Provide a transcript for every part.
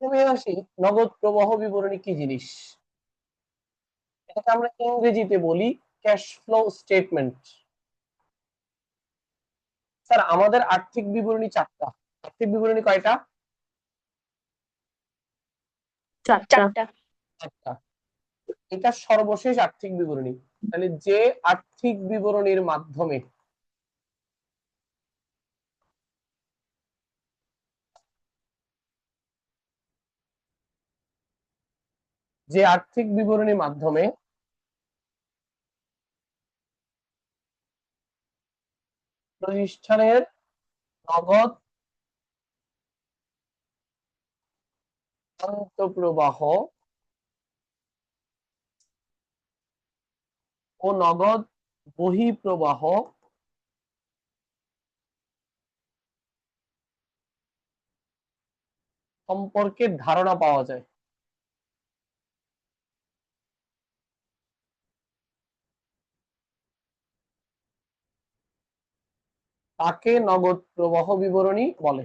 প্রথমে আসি নগদ প্রবাহ বিবরণী কি জিনিস? এটাকে আমরা ইংরেজিতে বলি ক্যাশ ফ্লো স্টেটমেন্ট স্যার আমাদের আর্থিক বিবরণী চারটা। আর্থিক বিবরণী কয়টা? চারটা। চারটা। এটা সর্বশেষ আর্থিক বিবরণী। তাহলে যে আর্থিক বিবরণীর মাধ্যমে যে আর্থিক বিবরণীর মাধ্যমে প্রতিষ্ঠানের নগদ অন্তঃপ্রবাহ ও নগদ বহিঃপ্রবাহ সম্পর্কে ধারণা পাওয়া যায়। তাকে নগদ প্রবাহ বিবরণী বলে।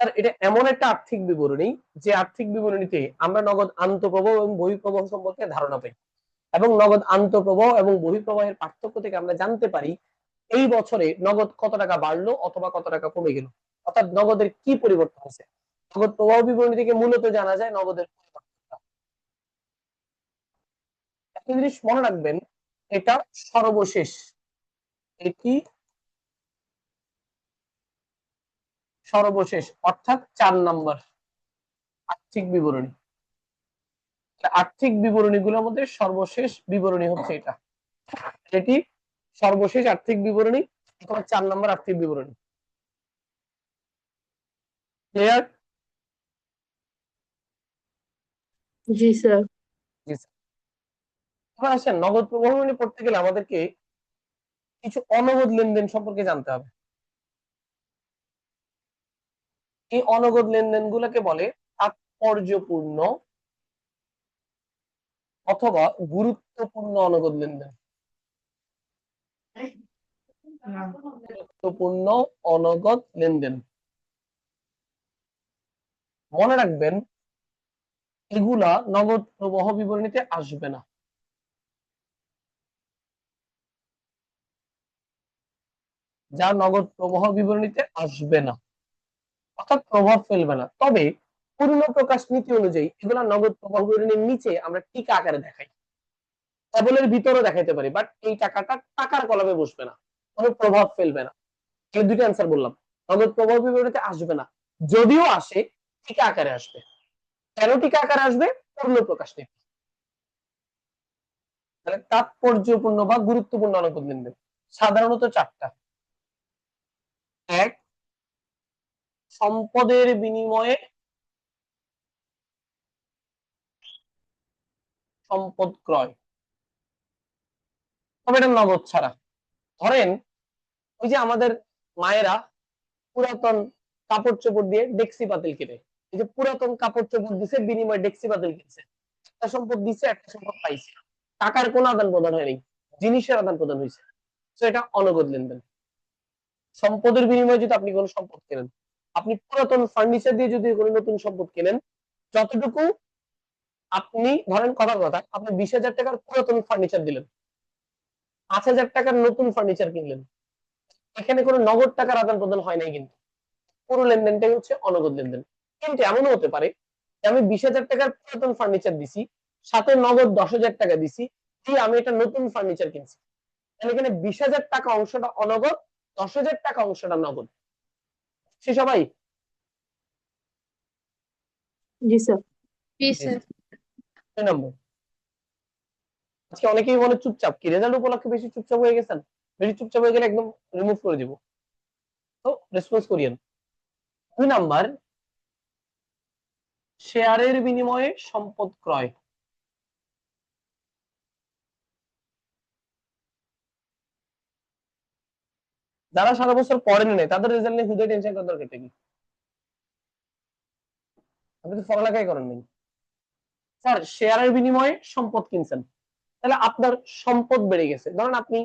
স্যার, এটা এমন একটা আর্থিক বিবরণী, যে আর্থিক বিবরণীতে আমরা নগদ আন্তঃপ্রবাহ এবং বহিঃপ্রবাহ সম্পর্কে ধারণা পাই। এবং নগদ আন্তঃপ্রবাহ এবং বহিঃপ্রবাহের পার্থক্য থেকে আমরা জানতে পারি, এই বছরে নগদ কত টাকা বাড়লো অথবা কত টাকা কমে গেল। অর্থাৎ নগদের কি পরিবর্তন হয়েছে? নগদ প্রবাহ বিবরণী থেকে মূলত জানা যায় নগদের একটা জিনিস মনে রাখবেন এটা সর্বশেষ। এটি সর্বশেষ অর্থাৎ চার নম্বর আর্থিক বিবরণী। আর্থিক বিবরণীগুলোর মধ্যে সর্বশেষ বিবরণী হচ্ছে এটা। এটি সর্বশেষ আর্থিক বিবরণী অথবা চার নম্বর আর্থিক বিবরণী। ক্লিয়ার জি স্যার। এবার আসেন, নগদ প্রবাহ পড়তে গেলে আমাদেরকে কিছু অনগদ লেনদেন সম্পর্কে জানতে হবে। এই অনগদ লেনদেন বলে তাৎপর্যপূর্ণ অথবা গুরুত্বপূর্ণ অনগদ লেনদেন। গুরুত্বপূর্ণ অনগদ লেনদেন। মনে রাখবেন, এগুলা নগদ প্রবাহ বিবরণীতে আসবে না। যা নগদ প্রবাহ বিবরণীতে আসবে না। অর্থাৎ প্রভাব ফেলবে না। তবে পূর্ণ প্রকাশ নীতি অনুযায়ী এগুলা নগদ প্রবাহ বিবরণীর নিচে আমরা টিকা আকারে দেখাই। কেবলের ভিতরে দেখাইতে পারি বাট এই টাকাটা টাকার কলমে বসবে না। কোনো প্রভাব ফেলবে না। এই দুটো অ্যান্সার বললাম। নগদ প্রবাহ বিবরণীতে আসবে না। যদিও আসে, টিকা আকারে আসবে। কেন টিকা আকারে আসবে? পূর্ণ প্রকাশ নীতি। তাৎপর্যপূর্ণ বা গুরুত্বপূর্ণ অনগদ লেনদেন সাধারণত চারটা। এক সম্পদের বিনিময়ে সম্পদ ক্রয়। তবে এটা নগদ ছাড়া। ধরেন, ওই যে আমাদের মায়েরা পুরাতন কাপড় চোপড় দিয়ে ডেক্সি পাতিল কেটে, এই যে পুরাতন কাপড় চোপড় দিছে, বিনিময়ে ডেক্সি পাতিল কিনছে। একটা সম্পদ দিছে, একটা সম্পদ পাইছে। টাকার কোনো আদান প্রদান হয়নি জিনিসের আদান প্রদান হয়েছে তো এটা অনগদ লেনদেন। সম্পদের বিনিময়ে যদি আপনি কোনো সম্পদ কেনেন, আপনি পুরাতন ফার্নিচার দিয়ে যদি কোনো নতুন সম্পদ কেনেন, যতটুকু আপনি, ধরেন কথার কথা, আপনি বিশ হাজার টাকার পুরাতন ফার্নিচার দিলেন, পাঁচ হাজার টাকার নতুন ফার্নিচার কিনলেন, এখানে কোনো নগদ টাকার আদান প্রদান হয় নাই কিন্তু। পুরো লেনদেনটাই হচ্ছে অনগদ লেনদেন। কিন্তু এমনও হতে পারে আমি বিশ হাজার টাকার পুরাতন ফার্নিচার দিছি, সাথে নগদ দশ হাজার টাকা দিছি, দিয়ে আমি এটা নতুন ফার্নিচার কিনছি। তাহলে এখানে বিশ হাজার টাকা অংশটা অনগদ দশ হাজার টাকা অংশটা নগদ। সে সবাই? জি স্যার। দুই নম্বর। আজকে অনেকেই বলে চুপচাপ কি রেজাল্ট উপলক্ষে বেশি চুপচাপ হয়ে গেছেন? বেশি চুপচাপ হয়ে গেলে একদম রিমুভ করে দিব। তো রেসপন্স করিয়েন। দুই নাম্বার শেয়ারের বিনিময়ে সম্পদ ক্রয়। যারা সারা বছর পড়েন নাই, তাদের রেজাল্ট নিয়ে হুদয় টেনশন করার দরকার কি? আপনি তো পড়ালেখাই করেন নাই। স্যার শেয়ারের বিনিময়ে সম্পদ কিনছেন। তাহলে আপনার সম্পদ বেড়ে গেছে। ধরেন আপনি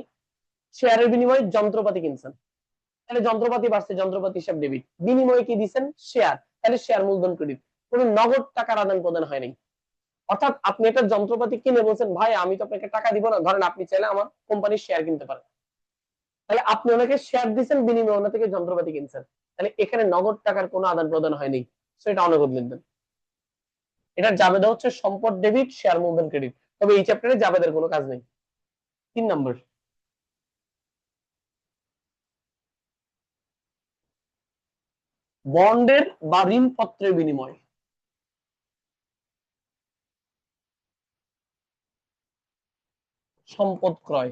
শেয়ারের বিনিময়ে যন্ত্রপাতি কিনছেন। তাহলে যন্ত্রপাতি বাড়ছে, যন্ত্রপাতি হিসাব ডেবিট বিনিময়ে কি দিচ্ছেন শেয়ার তাহলে শেয়ার মূলধন ক্রেডিট কোনো নগদ টাকার আদান প্রদান হয় নাই। অর্থাৎ আপনি একটা যন্ত্রপাতি কিনে বলছেন, ভাই, আমি তো আপনাকে টাকা দিব না। ধরেন আপনি চাইলে আমার কোম্পানির শেয়ার কিনতে পারেন। তাহলে আপনি ওনাকে শেয়ার দিচ্ছেন বিনিময়ে ওনা থেকে যন্ত্রপাতি কিনছেন। তাহলে এখানে নগদ টাকার কোনো আদান প্রদান হয়নি। সেটা অনগদ লিখবেন এটার জাবেদা হচ্ছে সম্পদ ডেবিট শেয়ার মূলধন ক্রেডিট তবে এই চ্যাপ্টারে জাবেদের কোনো কাজ নেই। তিন নম্বর। বন্ডের বা ঋণপত্রের বিনিময়। সম্পদ ক্রয়।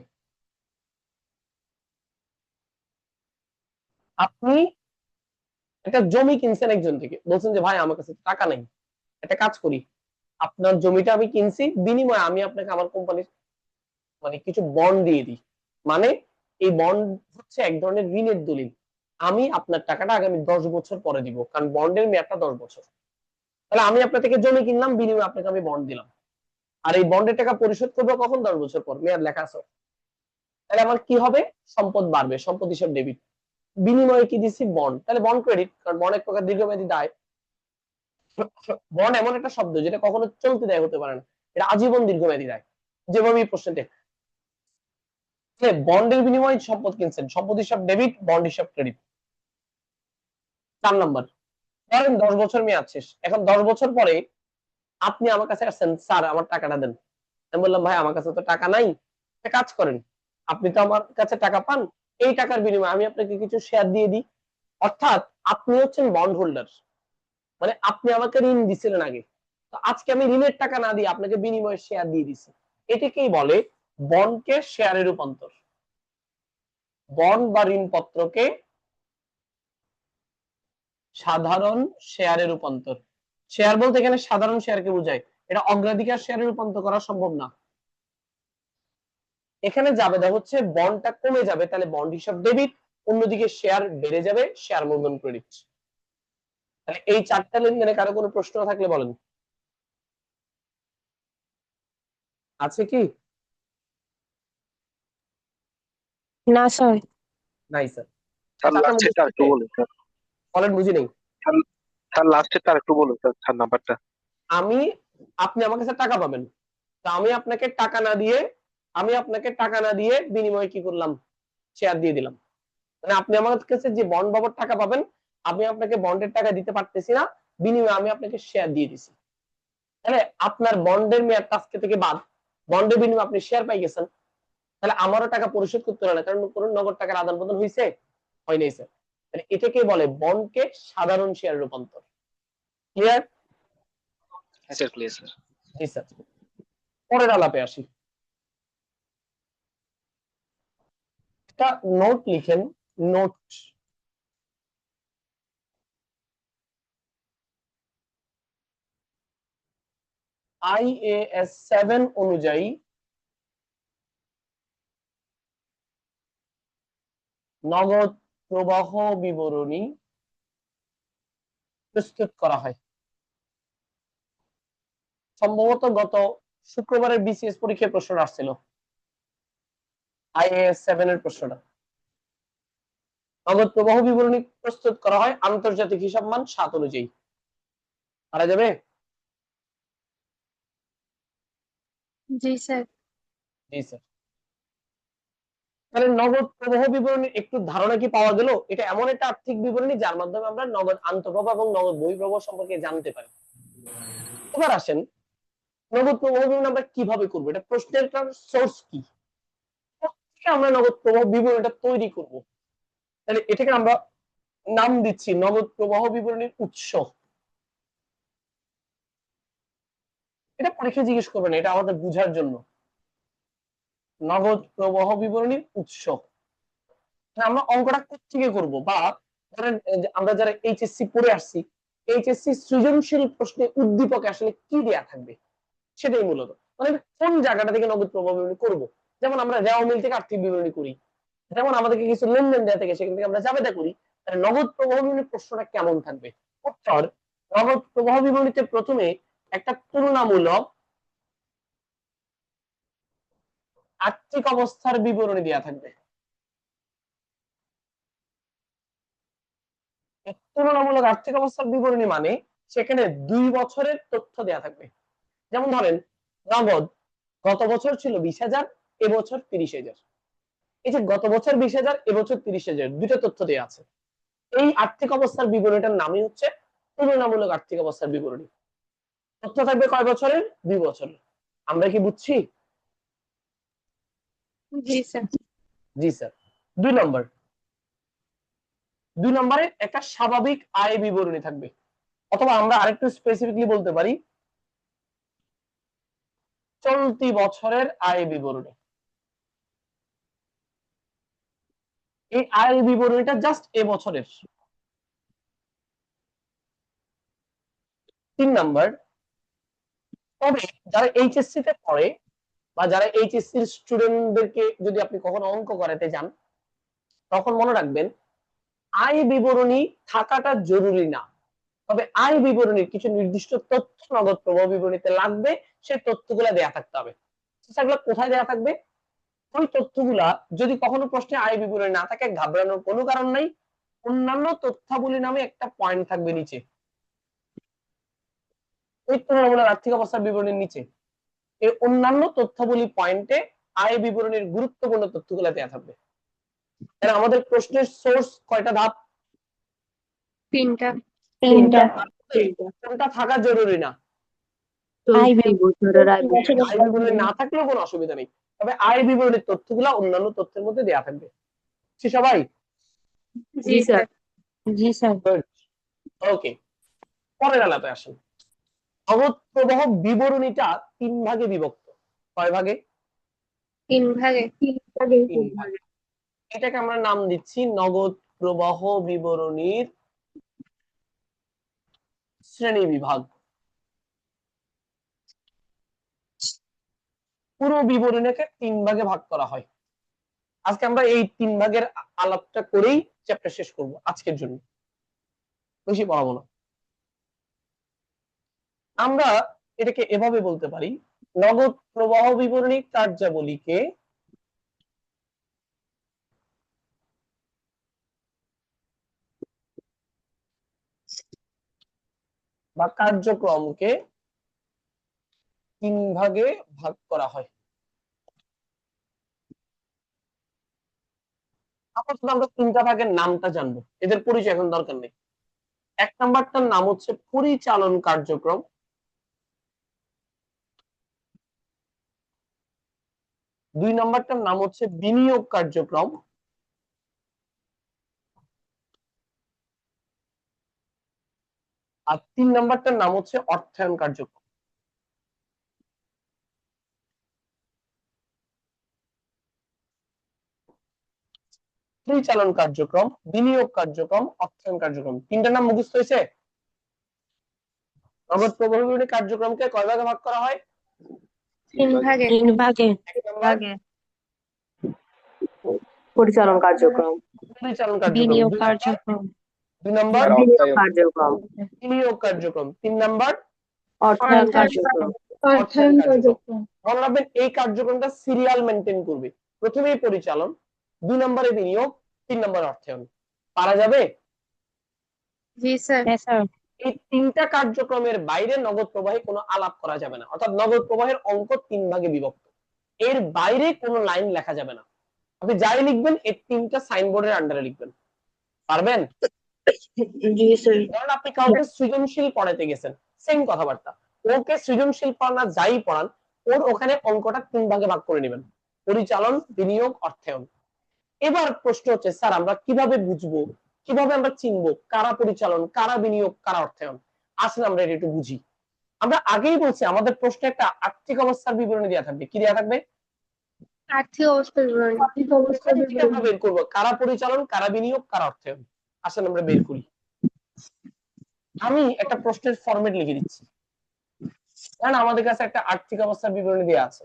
আপনি একটা জমি কিনছেন একজন থেকে, বলছেন যে, ভাই, আমার কাছে টাকা নেই। একটা কাজ করি। আপনার জমিটা আমি কিনছি, বিনিময়ে আমি আপনাকে আমার কোম্পানির মানে কিছু বন্ড দিয়ে দিই। মানে এই বন্ড হচ্ছে এক ধরনের ঋণের দলিল। আমি আপনার টাকাটা আগামী দশ বছর পরে দিব, কারণ বন্ডের মেয়াদটা দশ বছর। তাহলে আমি আপনার থেকে জমি কিনলাম, বিনিময়ে আপনাকে আমি বন্ড দিলাম। আর এই বন্ডের টাকা পরিশোধ করব কখন দশ বছর পর? মেয়াদ লেখা আছে। তাহলে আমার কি হবে? সম্পদ বাড়বে, সম্পদ হিসাব ডেবিট বিনিময়ে কি দিচ্ছি বন্ড তাহলে বন্ড ক্রেডিট কারণ বন্ড এক প্রকার দীর্ঘমেয়াদী দায়। বন্ড এমন একটা শব্দ যেটা কখনো চলতে দেয় হতে পারে না। এটা আজীবন দীর্ঘমেয়াদী দায়। যেভাবে এই প্রশ্নটা বন্ডের বিনিময়ে সম্পদ কিনছেন। সম্পদ হিসাব ডেবিট বন্ড হিসাব ক্রেডিট চার নাম্বার। ধরেন দশ বছর মেয়াদ শেষ। এখন দশ বছর পরে আপনি আমার কাছে আসছেন, স্যার, আমার টাকাটা দেন। আমি বললাম, ভাই, আমার কাছে তো টাকা নাই। কাজ করেন। আপনি তো আমার কাছে টাকা পান এই টাকার বিনিময়ে আমি আপনাকে কিছু শেয়ার দিয়ে দিই। অর্থাৎ আপনি হচ্ছেন বন্ড হোল্ডার মানে আপনি আমাকে ঋণ দিছিলেন আগে। তো আজকে আমি ঋণের টাকা না দিয়ে আপনাকে বিনিময়ে শেয়ার দিয়ে দিছি। এটাকেই বলে বন্ডকে শেয়ারে রূপান্তর। বন্ড বা ঋণপত্রকে সাধারণ শেয়ারে রূপান্তর। শেয়ার বলতে এখানে সাধারণ শেয়ারকে বোঝায়। এটা অগ্রাধিকার শেয়ারে রূপান্তর করা সম্ভব না। এখানে যাবে দেখা হচ্ছে বন্ডটা কমে যাবে তাহলে বন্ড হিসাব ডেবিট অন্যদিকে শেয়ার বেড়ে যাবে শেয়ার মূলধন ক্রেডিট তাহলে এই চারটা লেনদেনে কারও কোনো প্রশ্ন থাকলে বলেন। আছে কি? না স্যার নাই স্যার স্যার টাকা লাস্টেরটা একটু বলুন স্যার বলেন বুঝি নেই। স্যার লাস্টেরটা একটু বলুন স্যার স্যার নাম্বারটা আমি আপনি আমার কাছে টাকা পাবেন। তা আমি আপনাকে টাকা না দিয়ে আমি আপনাকে টাকা না দিয়ে বিনিময়ে কি করলাম? শেয়ার দিয়ে দিলাম। মানে আপনি আমার কাছে যে বন্ড বাবদ টাকা পাবেন আমি আপনাকে বন্ডের টাকা দিতে পারতেছি না বিনিময়ে আমি আপনাকে শেয়ার দিয়ে দিছি। তাহলে আপনার বন্ডের মেয়াদ আজকে থেকে বাদ। বন্ডের বিনিময়ে আপনি শেয়ার পাই গেছেন। তাহলে আমারও টাকা পরিশোধ করতে হবে না কারণ কোনো নগদ টাকার আদান প্রদান হয়েছে হয় নাই স্যার তাহলে এটাকে বলে? বন্ডকে সাধারণ শেয়ার রূপান্তর। ক্লিয়ার স্যার জি স্যার পরের আলাপে আসি। একটা নোট লিখেন নোট আইএএস সেভেন অনুযায়ী নগদ প্রবাহ বিবরণী প্রস্তুত করা হয়। সম্ভবত গত শুক্রবারের বিসিএস পরীক্ষায় প্রশ্ন আসছিল। আইএএস সেভেন এর প্রশ্নটা। নগদ প্রবাহ বিবরণী প্রস্তুত করা হয় আন্তর্জাতিক হিসাব মান সাত অনুযায়ী। পারা যাবে? জি স্যার। জি স্যার। তাহলে নগদ প্রবাহ বিবরণীর একটু ধারণা কি পাওয়া গেল? এটা এমন একটা আর্থিক বিবরণী যার মাধ্যমে আমরা নগদ আন্তঃপ্রবাহ এবং নগদ বহিঃপ্রবাহ সম্পর্কে জানতে পারি। এবার আসেন নগদ প্রবাহ বিবরণী আমরা কীভাবে করব? এটা প্রশ্নের সোর্স কি? আমরা নগদ প্রবাহ বিবরণীটা তৈরি করব। তাহলে এটাকে আমরা নাম দিচ্ছি নগদ প্রবাহ বিবরণীর উৎস। এটা পরীক্ষা জিজ্ঞেস করবেন এটা আমাদের বুঝার জন্য। নগদ প্রবাহ বিবরণীর উৎস। আমরা অঙ্কটা কোথেকে করব? বা ধরেন আমরা যারা এইচএসসি পড়ে আসছি এইচএসসি সৃজনশীল প্রশ্নে উদ্দীপকে আসলে কি দেয়া থাকবে? সেটাই মূলত। মানে কোন জায়গাটা থেকে নগদ প্রবাহ বিবরণী করব? যেমন আমরা রেওয়া মিল থেকে আর্থিক বিবরণী করি, যেমন আমাদেরকে কিছু লেনদেন দেওয়া থেকে সেখান থেকে আমরা জাবেদা করি, তাহলে নগদ প্রবাহ বিবরণীর প্রশ্নটা কেমন থাকবে? উত্তর, নগদ প্রবাহ বিবরণীতে প্রথমে একটা তুলনামূলক আর্থিক অবস্থার বিবরণী দেওয়া থাকবে। তুলনামূলক আর্থিক অবস্থার বিবরণী মানে সেখানে দুই বছরের তথ্য দেয়া থাকবে। যেমন ধরেন, নগদ গত বছর ছিল বিশ হাজার এবছর তিরিশ হাজার। এই যে গত বছর বিশ হাজার এবছর তিরিশ হাজার দুটো তথ্য দেওয়া আছে। এই আর্থিক অবস্থার বিবরণীটার নামই হচ্ছে তুলনামূলক আর্থিক অবস্থার বিবরণী। তথ্য থাকবে কয় বছরের? দুই বছরের। আমরা কি বুঝছি? জি স্যার। জি স্যার। দুই নম্বর। দুই নম্বরে একটা স্বাভাবিক আয় বিবরণী থাকবে। অথবা আমরা আরেকটু স্পেসিফিকলি বলতে পারি চলতি বছরের আয় বিবরণী। এই আয় বিবরণীটা জাস্ট এ বছরের। তিন নাম্বার, তবে যারা এইচএসসি তে পড়ে বা যারা এইচএসসি এর স্টুডেন্টদেরকে যদি আপনি কখনো অঙ্ক করাতে যান, তখন মনে রাখবেন আয় বিবরণী থাকাটা জরুরি না। তবে আয় বিবরণীর কিছু নির্দিষ্ট তথ্য, নগদ প্রবাহ বিবরণীতে লাগবে সেই তথ্যগুলা দেয়া থাকতে হবে। সেগুলো কোথায় দেয়া থাকবে? ওই তথ্যগুলা যদি কখনো প্রশ্নে আয় বিবরণী না থাকে ঘাবড়ানোর কোনো কারণ নাই। অন্যান্য তথ্যাবলী নামে একটা পয়েন্ট থাকবে নিচে। ওই তুলনামূলক আর্থিক অবস্থার বিবরণীর নিচে। এই অন্যান্য তথ্যাবলী পয়েন্টে আয় বিবরণীর গুরুত্বপূর্ণ তথ্যগুলা দেওয়া থাকবে। তাহলে আমাদের প্রশ্নের সোর্স কয়টা ধাপ? তিনটা। তিনটা। কোনটা থাকা জরুরি না। আয় বিবরণী না থাকলেও কোনো অসুবিধা নেই। তবে আয় বিবরণীর তথ্যগুলো অন্যান্য তথ্যের মধ্যে দেওয়া থাকবে। সবাই? জি স্যার। জি স্যার। ওকে পরের আলাপে আসেন। নগদ প্রবাহ বিবরণীটা তিন ভাগে বিভক্ত। কয় ভাগে। তিন ভাগে। তিন ভাগে। এটাকে আমরা নাম দিচ্ছি নগদ প্রবাহ বিবরণীর শ্রেণি বিভাগ। পুরো বিবরণীকে তিন ভাগে ভাগ করা হয়। আজকে আমরা এই তিন ভাগের আলাপটা করেই চ্যাপ্টার শেষ করব আজকের জন্য। বেশি পড়াবো না। আমরা এটাকে এভাবে বলতে পারি, নগদ প্রবাহ বিবরণী কার্যাবলীকে বা কার্যক্রমকে তিন ভাগে ভাগ করা হয়। আপাতত আমরা তিনটা ভাগের নামটা জানব। এদের পরিচয় এখন দরকার নেই। এক নাম্বারটার নাম হচ্ছে পরিচালন কার্যক্রম। দুই নাম্বারটার নাম হচ্ছে বিনিয়োগ কার্যক্রম। আর তিন নাম্বারটার নাম হচ্ছে অর্থায়ন কার্যক্রম। পরিচালন কার্যক্রম বিনিয়োগ কার্যক্রম অর্থায়ন কার্যক্রম। তিনটা নাম মুখস্থ হয়েছে? নগদ প্রবাহ কার্যক্রমকে কয় ভাগে ভাগ করা হয়? তিন ভাগে। তিন ভাগে। পরিচালন কার্যক্রম। পরিচালন কার্যক্রম। বিনিয়োগ কার্যক্রম। দুই নাম্বার? বিনিয়োগ কার্যক্রম। বিনিয়োগ কার্যক্রম। তিন নাম্বার? অর্থায়ন অর্থায়ন কার্যক্রম। অর্থায়ন কার্যক্রম। মনে রাখবেন এই কার্যক্রমটা সিরিয়াল মেনটেন করবে। প্রথমেই পরিচালন দুই নম্বরে বিনিয়োগ তিন নম্বরে অর্থায়ন পারা যাবে? জি স্যার। হ্যাঁ স্যার। এই তিনটা কার্যক্রমের বাইরে নগদ প্রবাহে কোনো আলাপ করা যাবে না। অর্থাৎ নগদ প্রবাহের অঙ্ক তিন ভাগে বিভক্ত। এর বাইরে কোনো লাইন লেখা যাবে না। আপনি যাই লিখবেন এই তিনটা সাইনবোর্ডের আন্ডারে লিখবেন। পারবেন? জি স্যার। ধরেন আপনি কাউকে সৃজনশীল পড়াতে গেছেন সেম কথাবার্তা। ওকে সৃজনশীল পড়ানা যাই পড়ান ওর ওখানে অঙ্কটা তিন ভাগে ভাগ করে নেবেন। পরিচালন বিনিয়োগ অর্থায়ন এবার প্রশ্ন হচ্ছে স্যার আমরা কীভাবে বুঝব? কীভাবে আমরা চিনবো? কারা পরিচালন কারা বিনিয়োগ কারা অর্থায়ন? আসলে আমরা এটা একটু বুঝি। আমরা আগেই বলছি আমাদের প্রশ্নে একটা আর্থিক অবস্থার বিবরণী দেওয়া থাকবে। কি দেওয়া থাকবে? আর্থিক অবস্থা বিবরণী। আমরা বের করব কারা পরিচালন কারা বিনিয়োগ কারা অর্থায়ন? আসলে আমরা বের করি। আমি একটা প্রশ্নের ফরম্যাট লিখে দিচ্ছি। কারণ আমাদের কাছে একটা আর্থিক অবস্থার বিবরণী দেওয়া আছে।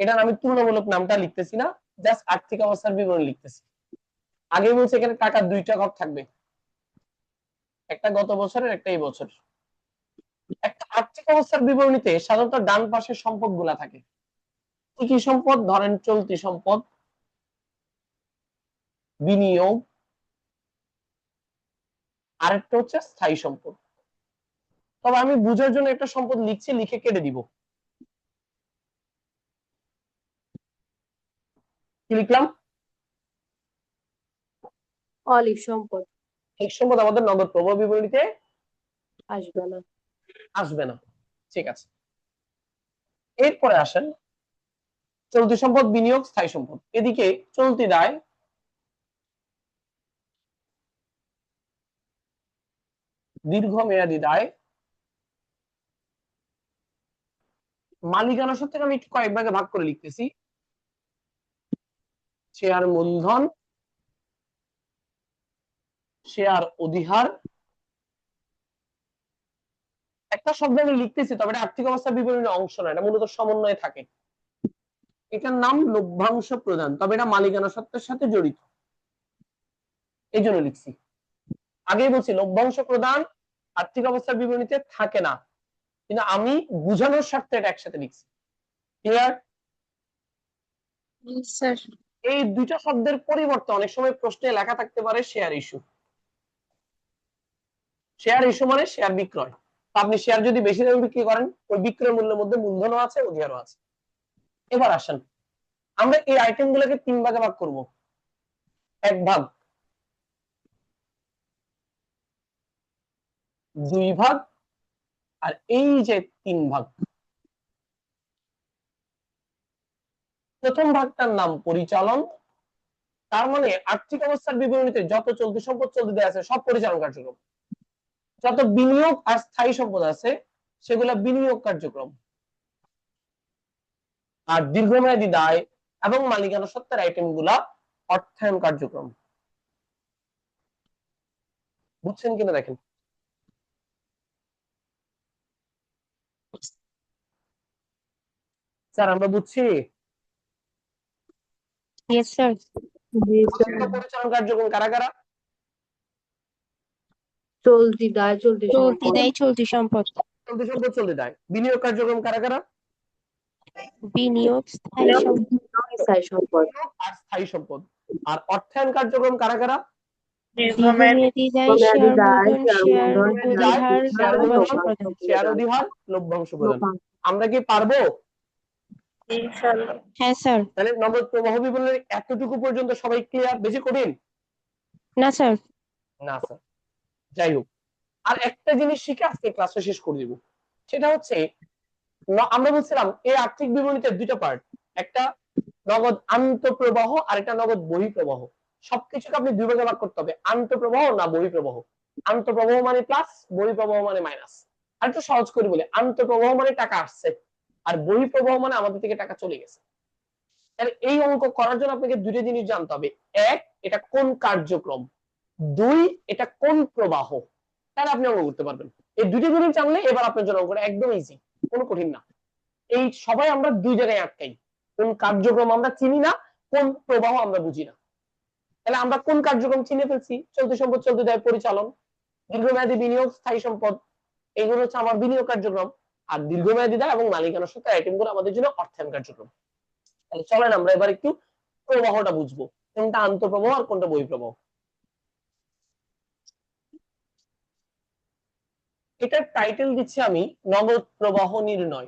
এটার আমি তুলনামূলক নামটা লিখতেছি না জাস্ট আর্থিক অবস্থার বিবরণ লিখতেছি। আগে বলছে এখানে টাকা দুইটা ঘর থাকবে। একটা গত বছরের, একটা এই বছর। একটা আর্থিক অবস্থার বিবরণীতে সাধারণত ডান পাশে সম্পদগুলা থাকে। কি কি সম্পদ? ধরেন চলতি সম্পদ, বিনিয়োগ, আরেকটা হচ্ছে স্থায়ী সম্পদ। তবে আমি বুঝার জন্য একটা সম্পদ লিখছি, লিখে কেটে দিব। কি লিখলাম? অলিভ সম্পদ। এক সম্পদ আমাদের নগদ প্রবাহ বিবরণীতে আসবে না। আসবে না। ঠিক আছে। এরপরে আসেন। চলতি সম্পদ বিনিয়োগ স্থায়ী সম্পদ। এদিকে চলতি দায় দীর্ঘমেয়াদী দায় মালিকানা সত্ত্বে আমি একটু কয়েক ভাগে ভাগ করে লিখতেছি। শেয়ার মূলধন, শেয়ার অধিহার। একটা শব্দ আমি লিখতেছি, তবে আর্থিক অবস্থা বিবরণীর অংশ না এটা মূলত সমন্বয়ে থাকে। এটার নাম লভ্যাংশ প্রদান, তবে এটা মালিকানা সত্ত্বের সাথে জড়িত। এই জন্য লিখছি। আগেই বলছি, লভ্যাংশ প্রদান আর্থিক অবস্থা বিবরণীতে থাকে না। কিন্তু আমি বুঝানোর স্বার্থে এটা একসাথে লিখছি। ক্লিয়ার স্যার এই দুইটা শব্দের পরিবর্তে অনেক সময় প্রশ্নে লেখা থাকতে পারে শেয়ার ইস্যু শেয়ার ইস্যু মানে শেয়ার বিক্রয়। আপনি শেয়ার যদি বেশি দামে বিক্রি করেন, ওই বিক্রয় মূল্যের মধ্যে মূলধনও আছে, অধিকারও আছে। এবার আসেন, আমরা এই আইটেম গুলোকে তিন ভাগে ভাগ করব। এক ভাগ, দুই ভাগ, আর এই যে তিন ভাগ প্রথম ভাগটার নাম পরিচালন। তার মানে আর্থিক অবস্থার বিবরণীতে যত চলতি সম্পদ চলতি দেয়া আছে, সব পরিচালন কার্যক্রম। যত বিনিয়োগ আর স্থায়ী সম্পদ আছে, সেগুলা বিনিয়োগ কার্যক্রম। আর দীর্ঘমেয়াদী দায় এবং মালিকানা সত্ত্বের আইটেমগুলা অর্থায়ন কার্যক্রম। বুঝছেন কিনা দেখেন? স্যার, আমরা বুঝছি? পরিচালন কার্যক্রম কারা কারা চলতি দায় চলতি দেয় চলতি সম্পদ। চলতি সম্পদ চলতে দেয়। বিনিয়োগ কার্যক্রম কারা কারা? বিনিয়োগ স্থায়ী সম্পদ। আর স্থায়ী সম্পদ। আর অর্থায়ন কার্যক্রম কারা কারা? আমরা কি পারব? হ্যাঁ স্যার। তাহলে নগদ প্রবাহ বিবরণের এতটুকু পর্যন্ত সবাই ক্লিয়ার বেশি কঠিন? না স্যার। না স্যার। যাই হোক। আর একটা জিনিস শিখে আজকে ক্লাসটা শেষ করে দিব। সেটা হচ্ছে আমরা বলছিলাম এই আর্থিক বিবরণীতে দুইটা পার্ট একটা নগদ আন্তঃপ্রবাহ আর একটা নগদ বহিঃপ্রবাহ। সবকিছুকে আপনি দুই ভাগে ভাগ করতে হবে। আন্তঃপ্রবাহ না বহিঃপ্রবাহ। আন্তঃপ্রবাহ মানে প্লাস বহিঃপ্রবাহ মানে মাইনাস আর একটু সহজ করে বলি। আন্তঃপ্রবাহ মানে টাকা আসছে। আর বহিঃপ্রবাহ মানে আমাদের থেকে টাকা চলে গেছে। তাহলে এই অঙ্ক করার জন্য আপনাকে দুইটা জিনিস জানতে হবে। এক, এটা কোন কার্যক্রম? দুই, এটা কোন প্রবাহ? তাহলে আপনি অঙ্ক করতে পারবেন। এই দুইটা জিনিস জানলে এবার আপনার জন্য অঙ্কটা একদম ইজি কোনো কঠিন না। এই সবাই আমরা দুই জায়গায় আটকাই। কোন কার্যক্রম আমরা চিনি না, কোন প্রবাহ আমরা বুঝি না। তাহলে আমরা কোন কার্যক্রম চিনে ফেলছি? চলতি সম্পদ, চলতি দেয় পরিচালন, দীর্ঘমেয়াদী বিনিয়োগ, স্থায়ী সম্পদ, এগুলো হচ্ছে আমার বিনিয়োগ কার্যক্রম। আর দীর্ঘমেয়াদী দেয় এবং মালিকানার সাথে আইটেমগুলো আমাদের জন্য অর্থায়ন কার্যক্রম। তাহলে চলেন আমরা এবার একটু প্রবাহটা বুঝব। কোনটা আন্তঃপ্রবাহ আর কোনটা বহিঃপ্রবাহ? এটার টাইটেল দিচ্ছি আমি নগদ প্রবাহ নির্ণয়।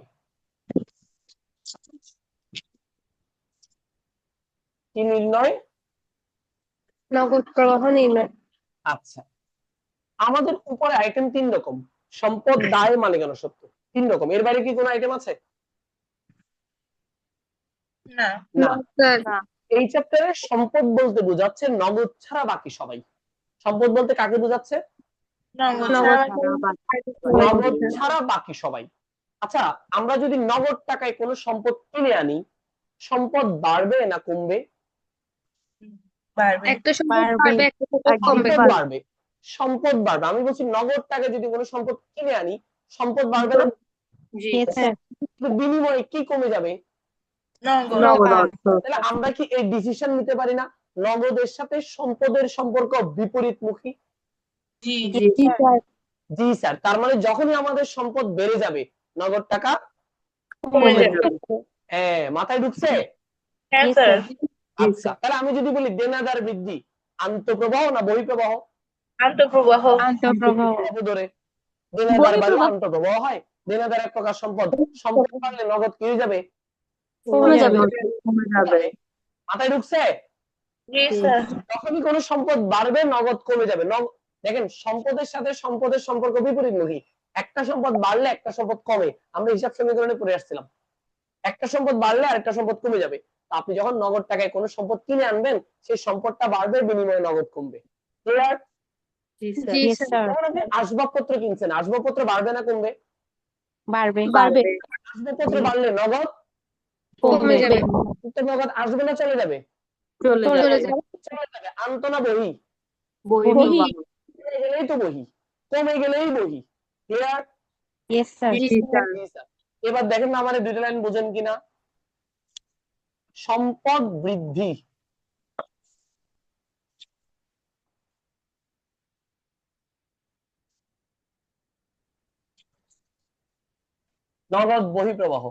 কি নির্ণয়? নগদ প্রবাহ নির্ণয়। আচ্ছা। আমাদের উপরে আইটেম তিন রকম। সম্পদ দায় মালিকানা সত্য তিন রকম। এর বাইরে কি কোনো আইটেম আছে? না। না। এই চ্যাপ্টারে সম্পদ বলতে বোঝাচ্ছে নগদ ছাড়া বাকি সবাই। সম্পদ বলতে কাকে বোঝাচ্ছে? নগদ ছাড়া বাকি সবাই। আচ্ছা আমরা যদি নগদ টাকায় কোনো সম্পদ কিনে আনি সম্পদ বাড়বে না কমবে? সম্পদ বাড়বে। বাড়বে। সম্পদ বাড়বে। সম্পদ বাড়বে। আমি বলছি নগদ টাকায় যদি কোনো সম্পদ কিনে আনি সম্পদ বাড়বে না? বিনিময়ে কি কমে যাবে? তাহলে আমরা কি এই ডিসিশন নিতে পারি না? নগদের সাথে সম্পদের সম্পর্ক বিপরীতমুখী? জি স্যার। তার মানে যখনই আমাদের সম্পদ বেড়ে যাবে নগদ টাকা হ্যাঁ মাথায় ঢুকছে? হ্যাঁ আচ্ছা তাহলে আমি যদি বলি দেনাদার বৃদ্ধি আন্তঃপ্রবাহ না বহিঃপ্রবাহ? আন্তঃপ্রবাহ। আন্তঃপ্রবাহ। প্রবাহ ধরে। দেনাদার। অন্তঃপ্রবাহ হয়। দেনাদার এক প্রকার সম্পদ। সম্পদ বাড়লে নগদ কি হয়ে যাবে? কমে যাবে। কমে যাবে। মাথায় ঢুকছে? যখনই কোনো সম্পদ বাড়বে নগদ কমে যাবে। দেখেন সম্পদের সাথে সম্পদের সম্পর্ক বিপরীতমুখী। একটা সম্পদ বাড়লে একটা সম্পদ কমে। আমরা হিসাব সমীকরণে পড়ে আসছিলাম। একটা সম্পদ বাড়লে আরেকটা সম্পদ কমে যাবে। আপনি যখন নগদ টাকায় কোনো সম্পদ কিনে আনবেন সেই সম্পদটা বাড়বে বিনিময়ে নগদ কমবে। আসবাবপত্র কিনছেন। আসবাবপত্র বাড়বে না কমবে? বাড়বে। বাড়বে। আসবাবপত্র বাড়লে নগদ? কমে যাবে। তো নগদ আসবে না চলে যাবে? চলে যাবে। যাবে। চলে যাবে। আন্ত না বহি। বহি। বহি। গেলেই তো বহি। কমে গেলেই বহি। ক্লিয়ার ইয়েস স্যার জি স্যার এবার দেখেন না আমার এই দুইটা লাইন বোঝেন কিনা। সম্পদ বৃদ্ধি। নগদ বহিঃপ্রবাহ।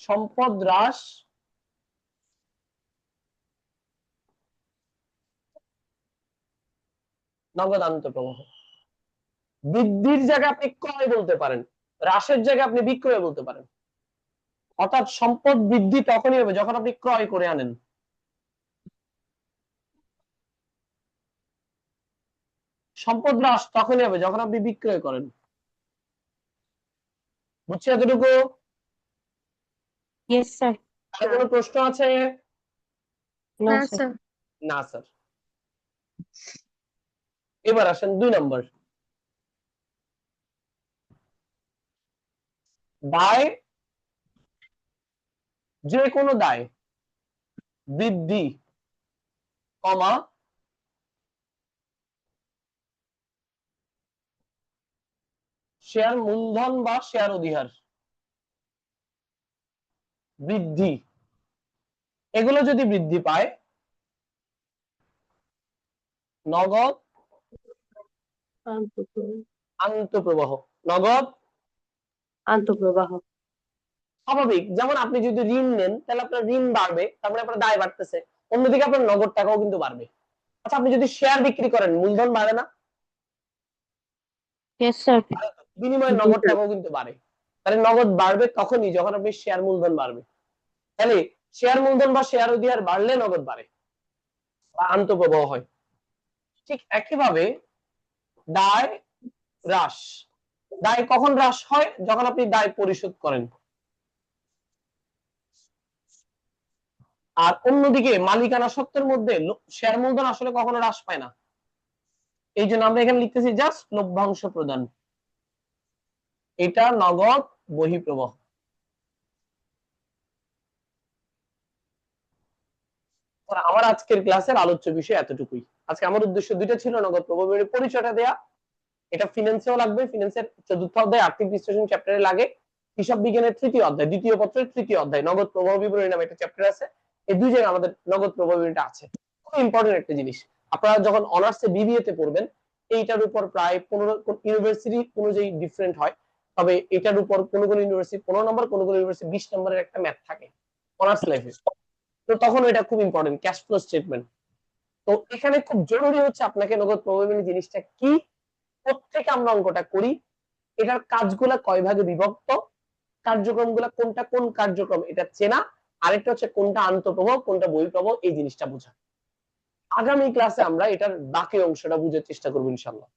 সম্পদ হ্রাস। নগদ আন্তঃপ্রবাহ বৃদ্ধির জায়গায় আপনি ক্রয় বলতে পারেন, হ্রাসের জায়গায় আপনি বিক্রয় বলতে পারেন। অর্থাৎ সম্পদ বৃদ্ধি তখনই হবে যখন আপনি ক্রয় করে আনেন। সম্পদ হ্রাস তখনই হবে যখন আপনি বিক্রয় করেন। বুঝছি এতটুকু? কোনো প্রশ্ন আছে? না স্যার এবার আসেন দুই নম্বর। দায় যে কোনো দায় বৃদ্ধি কমা শেয়ার মূলধন বা শেয়ার অধিহার। বৃদ্ধি। এগুলো যদি বৃদ্ধি পায় নগদ আন্তঃপ্রবাহ। নগদ আন্তঃপ্রবাহ। স্বাভাবিক। যেমন আপনি যদি ঋণ নেন তাহলে আপনার ঋণ বাড়বে তারপরে আপনার দায় বাড়তেছে। অন্যদিকে আপনার নগদ টাকাও কিন্তু বাড়বে। আচ্ছা আপনি যদি শেয়ার বিক্রি করেন মূলধন বাড়ে না? বিনিময়ে নগদ টাকাও কিন্তু বাড়ে। তাহলে নগদ বাড়বে তখনই যখন আপনি শেয়ার মূলধন বাড়বে। তাহলে শেয়ার মূলধন বা শেয়ার অধিহার বাড়লে নগদ বাড়ে বা আন্তঃপ্রবাহ হয়। ঠিক একইভাবে দায় হ্রাস। দায় কখন হ্রাস হয়? যখন আপনি দায় পরিশোধ করেন। আর অন্যদিকে মালিকানা সত্ত্বের মধ্যে শেয়ার মূলধন আসলে কখনো হ্রাস পায় না। এই জন্য আমরা এখানে লিখতেছি জাস্ট লভ্যাংশ প্রদান। এটা নগদ বহিঃপ্রবাহ। আমার আজকের ক্লাসের আলোচ্য বিষয় এতটুকুই। আজকে আমার উদ্দেশ্য দুইটা ছিল, নগদ প্রবাহের পরিচয়টা দেয়া। এটা ফিনান্সেও লাগবে ফিনান্সের চতুর্থ অধ্যায়, আর্থিক বিশ্লেষণ চ্যাপ্টারে লাগে। হিসাব বিজ্ঞানের তৃতীয় অধ্যায়, দ্বিতীয় পত্রের তৃতীয় অধ্যায়, নগদ প্রবাহ বিবরণী নামে একটা চ্যাপ্টার আছে। এই দুই জায়গায় আমাদের নগদ প্রবাহ বিবরণীটা আছে। খুব ইম্পর্টেন্ট একটা জিনিস। আপনারা যখন অনার্সে বিবিএ তে পড়বেন, এইটার উপর প্রায় পনেরো ইউনিভার্সিটি অনুযায়ী ডিফারেন্ট হয়। তবে এটার উপর কোন কোন ইউনিভার্সিটি পনেরো নম্বর কোন কোন ইউনিভার্সিটি বিশ নম্বরের একটা ম্যাথ থাকে অনার্স লাইফে তো তখন এটা খুব ইম্পর্টেন্ট ক্যাশ ফ্লো স্টেটমেন্ট তো এখানে খুব জরুরি হচ্ছে আপনাকে নগদ প্রবাবিলিটি জিনিসটা কি প্রত্যেকে আমরা অঙ্কটা করি, এটার কাজগুলা কয় ভাগে বিভক্ত, কার্যক্রমগুলা কোনটা, কোন কার্যক্রম এটা চেনা, আরেকটা হচ্ছে কোনটা আন্তঃপ্রবাহ কোনটা বহিঃপ্রবাহ এই জিনিসটা বোঝা। আগামী ক্লাসে আমরা এটার বাকি অংশটা বুঝার চেষ্টা করব ইনশাল্লাহ